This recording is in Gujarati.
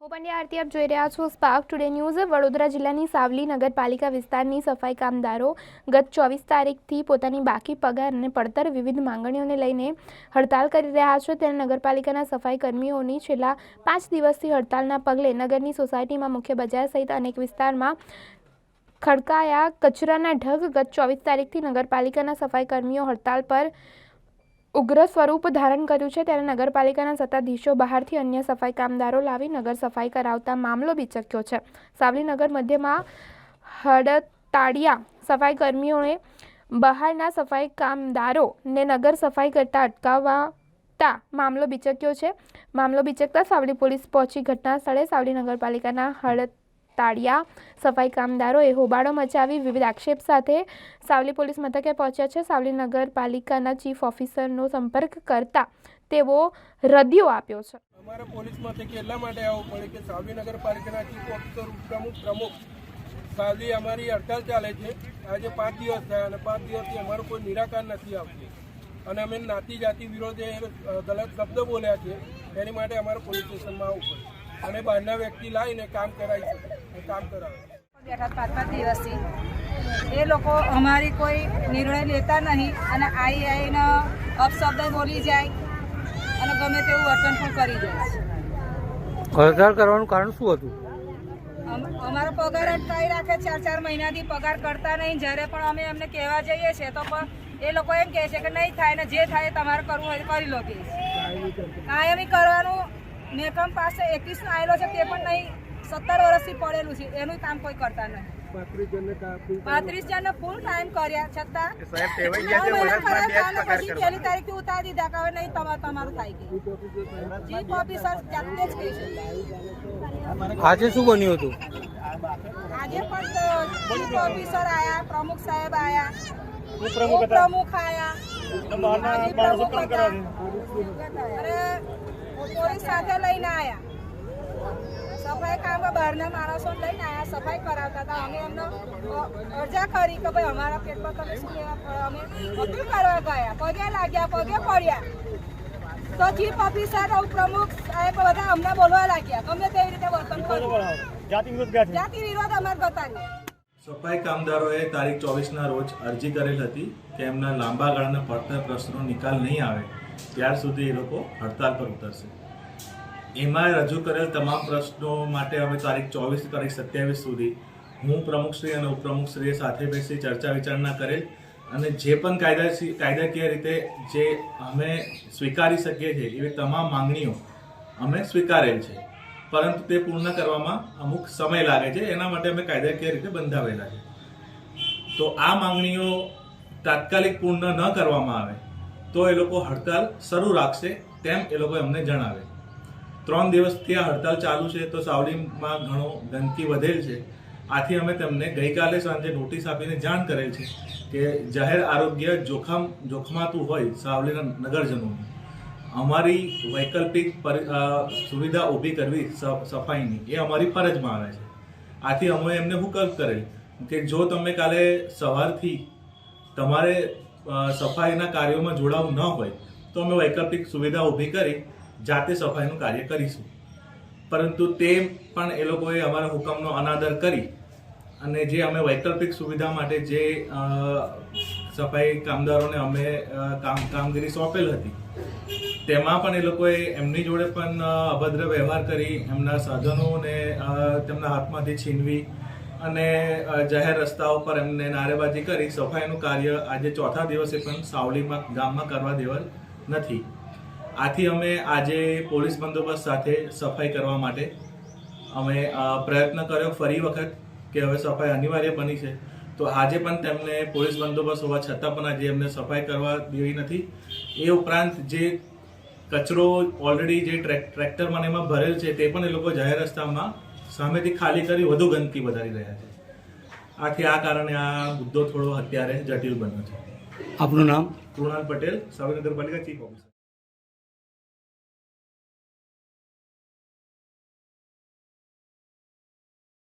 હું પંડ્યા આરતી, આપ જોઈ રહ્યા છો સ્પાર્ક ટુડે ન્યૂઝ વડોદરા જિલ્લાની સાવલી નગરપાલિકા વિસ્તારની સફાઈ કામદારો ગત ચોવીસ તારીખથી પોતાની બાકી પગાર અને પડતર વિવિધ માંગણીઓને લઈને હડતાલ કરી રહ્યા છે. ત્યારે નગરપાલિકાના સફાઈ કર્મીઓની છેલ્લા પાંચ દિવસથી હડતાલના પગલે નગરની સોસાયટીમાં મુખ્ય બજાર સહિત અનેક વિસ્તારમાં ખડકાયા કચરાના ઢગ ગત ચોવીસ તારીખથી નગરપાલિકાના સફાઈ કર્મીઓ હડતાલ પર ઉગ્ર સ્વરૂપ ધારણ કર્યું છે ત્યારે નગરપાલિકાના સત્તાધીશો બહારથી અન્ય સફાઈ કામદારો લાવી નગર સફાઈ કરાવતા મામલો બીચક્યો છે. સાવલીનગર મધ્યમાં હડતાળિયા સફાઈ કર્મીઓએ બહારના સફાઈ કામદારોને નગર સફાઈ કરતા અટકાવતા મામલો બીચક્યો છે. મામલો બીચકતા સાવલી પોલીસ પહોંચી ઘટના સ્થળે સાવલી નગરપાલિકાના હડતાળિયા સફાઈ કામદારોએ હોબાળો મચાવી વિવિધ આક્ષેપ સાથે સાવલી પોલીસ મથકે પહોંચ્યા છે. સાવલી નગરપાલિકાના ચીફ ઓફિસરનો સંપર્ક કરતા તેઓ રદિયો આપ્યો છે. અમારે પોલીસ મથકે એટલા માટે આવવું પડે કે સાવલી નગરપાલિકાના ચીફ ઓફિસર ઉપપ્રમુખ પ્રમુખ સાવલી અમારી હડતાલ ચાલે છે. આજે પાંચ દિવસ થયા અને પાંચ દિવસથી અમારું કોઈ નિરાકાર નથી આવતું. અને અમે નાતી જાતિ વિરોધે ગલત શબ્દ બોલ્યા છે. એની માટે અમારે પોલીસ સ્ટેશનમાં આવવું પડે. અને બહારના વ્યક્તિ લાવીને કામ કરાવી શકે. કામ કરાવે. બેઠા પાંચ પાંચ દિવસથી એ લોકો અમારી કોઈ નિર્ણય લેતા નહીં અને આઈ આઈને અપશબ્દ બોલી જાય અને ગમે તેવું વર્તન પણ કરી જાય હડતાળ કરવાનું કારણ શું હતું? અમ- અમારો પગાર અટકાવી રાખે ચાર ચાર મહિનાથી પગાર કરતા નહીં. જ્યારે પણ અમે એમને કહેવા જઈએ છીએ તો પણ એ લોકો એમ કહે છે કે નહીં થાય ને જે થાય તમારે કરવું હોય કરી લો કે કાયમી કરવાનું મેકમ પાસે એકવીસ આવેલો છે તે પણ નહીં સત્તર વર્ષથી પડેલું છે. એનું કામ કોઈ કરતા નથી પાંત્રીસ જણ ફૂલ ટાઈમ કર્યા. છતાં પહેલી તારીખે ઉતારી દીધા કે હવે નહીં તમારું તમારું થાય ગયું ચીફ ઓફિસર જાતે જ કહી છે આજે શું બન્યું હતું? આજે પણ ચીફ ઓફિસર આયા પ્રમુખ સાહેબ આયા પ્રમુખ આયા પ્રમુખ હતા. અને પોલીસ સાથે લઈને આયા. બહારના માણસો લઈને આયા સફાઈ કરાવતા હતા. અમે એમનો અરજા કરી કે ભાઈ અમારા પેટમાં તમે શું લેવા અમે અપીલ કરવા ગયા. પગે લાગ્યા પગે પડ્યા. તો ચીફ ઓફિસર પ્રમુખ સાહેબ બધા અમને બોલવા લાગ્યા. ગમે તેવી રીતે વર્તન કર્યું. જાતિ વિરોધ અમારે બતાવ્યો. સફાઈ કામદારોએ તારીખ ચોવીસના રોજ અરજી કરેલ હતી કે એમના લાંબા ગાળાના પડતર પ્રશ્નો નિકાલ નહીં આવે. ત્યાર સુધી એ લોકો હડતાલ પર ઉતરશે. એમાં રજૂ કરેલ તમામ પ્રશ્નો માટે અમે તારીખ ચોવીસ તારીખ સત્યાવીસ સુધી હું પ્રમુખશ્રી અને ઉપપ્રમુખશ્રીએ સાથે બેસી ચર્ચા વિચારણા કરેલ અને જે પણ કાયદા કાયદાકીય રીતે જે અમે સ્વીકારી શકીએ છીએ, એવી તમામ માંગણીઓ અમે સ્વીકારેલ છે. પરંતુ તે પૂર્ણ કરવામાં અમુક સમય લાગે છે. એના માટે અમે કાયદાકીય રીતે બંધાવેલા છે. તો આ માંગણીઓ તાત્કાલિક પૂર્ણ ન કરવામાં આવે તો એ લોકો હડતાલ શરૂ રાખશે તેમ એ લોકો અમને જણાવે. ત્રણ દિવસથી આ હડતાલ ચાલુ છે તો સાવલીમાં ઘણો ગંદકી વધેલ છે. આથી અમે તેમને ગઈકાલે સાંજે નોટિસ આપીને જાણ કરેલ છે કે જાહેર આરોગ્ય જોખમ જોખમાતું હોય સાવલીના નગરજનોને. અમારી વૈકલ્પિક સુવિધા ઊભી કરવી સફાઈની એ અમારી ફરજમાં આવે છે. આથી અમે એમને હુકમ કરેલ કે જો તમે કાલે સવારથી તમારે સફાઈના કાર્યોમાં જોડાવું ન હોય તો અમે વૈકલ્પિક સુવિધા ઊભી કરી જાતે સફાઈનું કાર્ય કરીશું. પરંતુ તે પણ એ લોકોએ અમારા હુકમનો અનાદર કરી અને જે અમે વૈકલ્પિક સુવિધા માટે જે સફાઈ કામદારોને અમે કામ, કામગીરી સોંપેલ હતી, તેમાં પણ એ લોકોએ એમની જોડે પણ અભદ્ર વ્યવહાર કરી, એમના સાધનોને તેમના હાથમાંથી છીનવી અને જાહેર રસ્તાઓ પર એમને નારેબાજી કરી, સફાઈનું કાર્ય આજે ચોથા દિવસે પણ સાવલીમાં, ગામમાં કરવા દેવા નથી. આથી અમે આજે પોલીસ બંદોબસ્ત સાથે સફાઈ કરવા માટે અમે પ્રયત્ન કર્યો ફરી વખત કે હવે સફાઈ અનિવાર્ય બની છે. તો આજે પણ તેમને પોલીસ બંદોબસ્ત હોવા છતાં પણ આજે એમને સફાઈ કરવા દેવી નથી. એ ઉપરાંત જે કચરો ઓલરેડી જે ટ્રેક ટ્રેક્ટરમાં એમાં ભરેલ છે તે પણ એ લોકો જાહેર રસ્તામાં સામેથી ખાલી કરી વધુ ગંદકી વધારી રહ્યા છે. આથી આ કારણે આ મુદ્દો થોડો અત્યારે જટિલ બન્યો છે. આપનું નામ? કૃણાલ પટેલ સાવલી નગરપાલિકા ચીફ ઓફિસર.